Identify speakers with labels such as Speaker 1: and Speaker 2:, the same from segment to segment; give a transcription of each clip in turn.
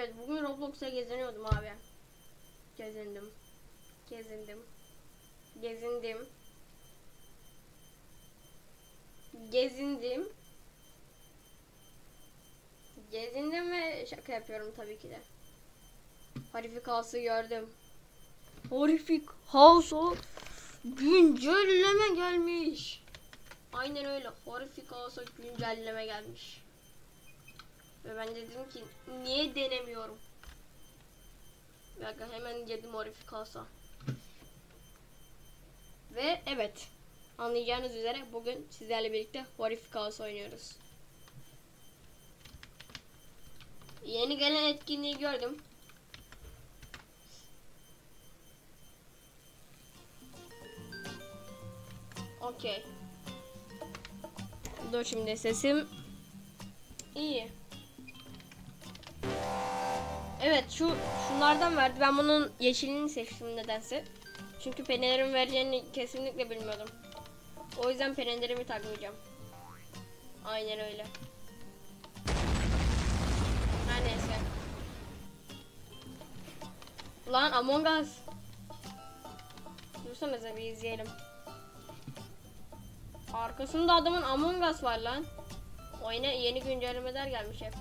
Speaker 1: Evet bugün Roblox'a geziniyordum abi. Gezindim. Gezindim. Gezindim. Gezindim. Gezindim ve şaka yapıyorum tabii ki de. Horrific House'u gördüm. Horrific House'u güncelleme gelmiş. Aynen öyle. Horrific House'a güncelleme gelmiş. Ve ben de dedim ki niye denemiyorum? Bir hemen girdim Horrific House'a. Ve evet. Anlayacağınız üzere bugün sizlerle birlikte Horrific House oynuyoruz. Yeni gelen etkinliği gördüm. Okey. Dur şimdi sesim iyi. Evet şu şunlardan verdi. Ben bunun yeşilini seçtim nedense. Çünkü penelerin vereceğini kesinlikle bilmiyordum. O yüzden penelerimi takmayacağım. Aynen öyle. Her neyse. Lan Among Us. Dursanıza bir izleyelim. Arkasında adamın Among Us var lan. Oyuna yeni güncellemeler gelmiş hep.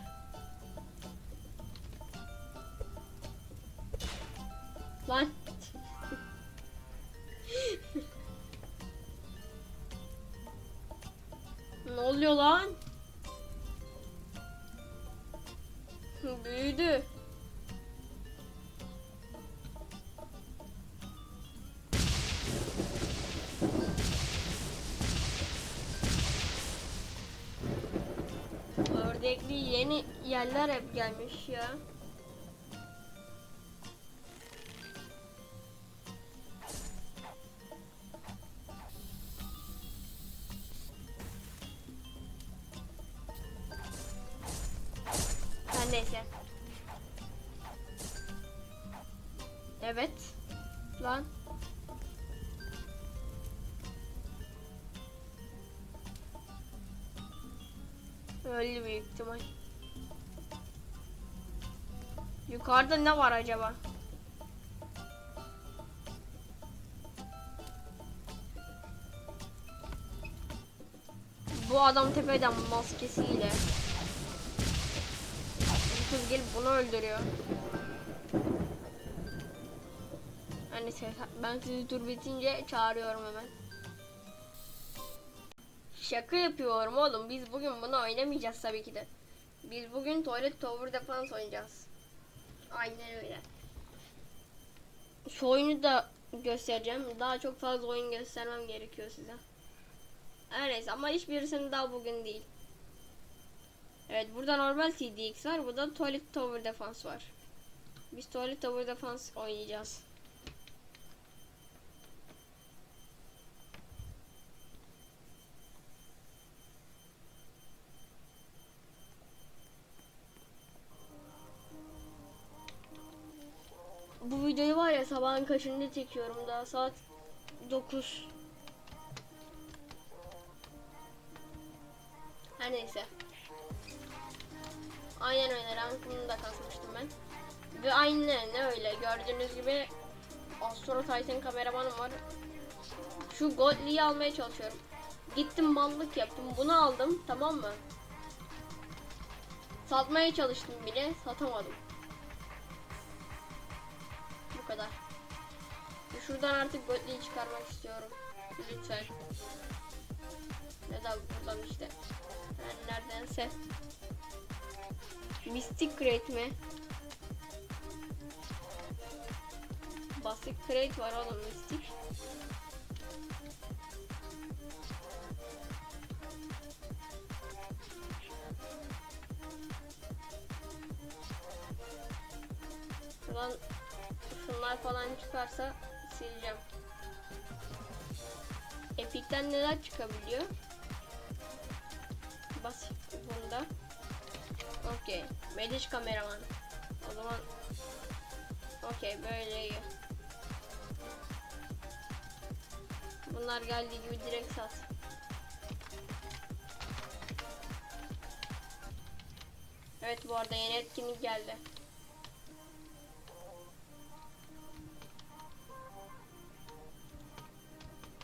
Speaker 1: Lan. ne oluyor lan? Büyüdü. Ördekli yeni yerler hep gelmiş ya. Neyse. Evet. Lan. Öyle büyük ihtimal. Yukarıda ne var acaba? Bu adam tepeden maskesiyle. Kız gelip bunu öldürüyor. Hani ben sizi tur bitince çağırıyorum hemen. Şaka yapıyorum oğlum. Biz bugün bunu oynamayacağız tabii ki de. Biz bugün Toilet Tower Defense oynayacağız. Aynen öyle. Şu oyunu da göstereceğim. Daha çok fazla oyun göstermem gerekiyor size. Her neyse ama hiçbirisini daha bugün değil. Evet burada normal TDX var. Burada Toilet Tower Defense var. Biz Toilet Tower Defense oynayacağız. Bu videoyu var ya sabahın kaçında çekiyorum daha saat 9. Her neyse. Aynen öyle rankımını da kasmıştım ben. Ve aynen öyle gördüğünüz gibi Astro Titan kameramanım var. Şu Godly'yi almaya çalışıyorum. Gittim mallık yaptım. Bunu aldım tamam mı? Satmaya çalıştım bile satamadım. Bu kadar. Şuradan artık Godly'yi çıkarmak istiyorum. Lütfen. Neden buradan işte. Yani neredense. Mystic Crate mi? Basic Crate var oğlum Mystic. Şuradan şunlar falan çıkarsa sileceğim. Epic'ten neler çıkabiliyor? Bas bunda. Okey. Mediş kameraman. O zaman Okey böyle iyi. Bunlar geldiği gibi direkt sat. Evet bu arada yeni etkinlik geldi.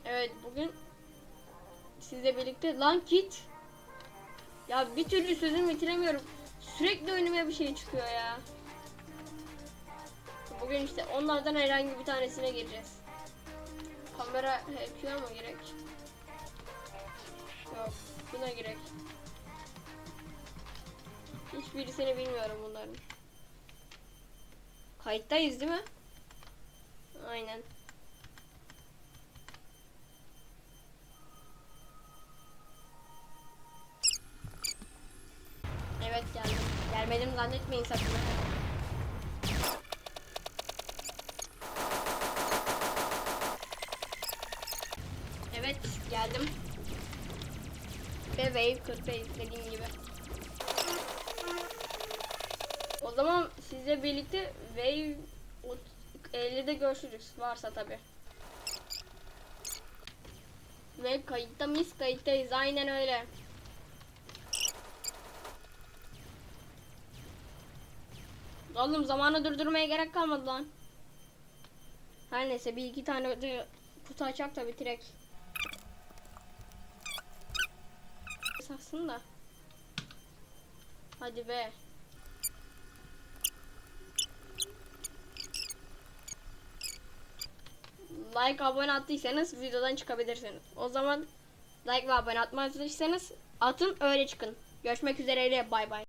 Speaker 1: Evet bugün sizle birlikte lan kit. Ya bir türlü sözümü bitiremiyorum. Sürekli önüme bir şey çıkıyor ya. Bugün işte onlardan herhangi bir tanesine gireceğiz. Kamera HQ'ya mı gerek? Yok. Buna gerek. Hiçbirisini bilmiyorum bunların. Kayıttayız değil mi? Aynen. Evet geldim. Gelmedim zannetmeyin sakın. Evet geldim. Ve wave 45 dediğim gibi. O zaman sizle birlikte wave 50'de görüşürüz. Varsa tabi. Ve kayıtta mis kayıttayız. Aynen öyle. Oğlum zamanı durdurmaya gerek kalmadı lan. Her neyse bir iki tane kutu açak da bitirek. Saksın da. Hadi be. Like abone attıysanız videodan çıkabilirsiniz. O zaman like ve abone atmadıysanız atın öyle çıkın. Görüşmek üzere bay bay.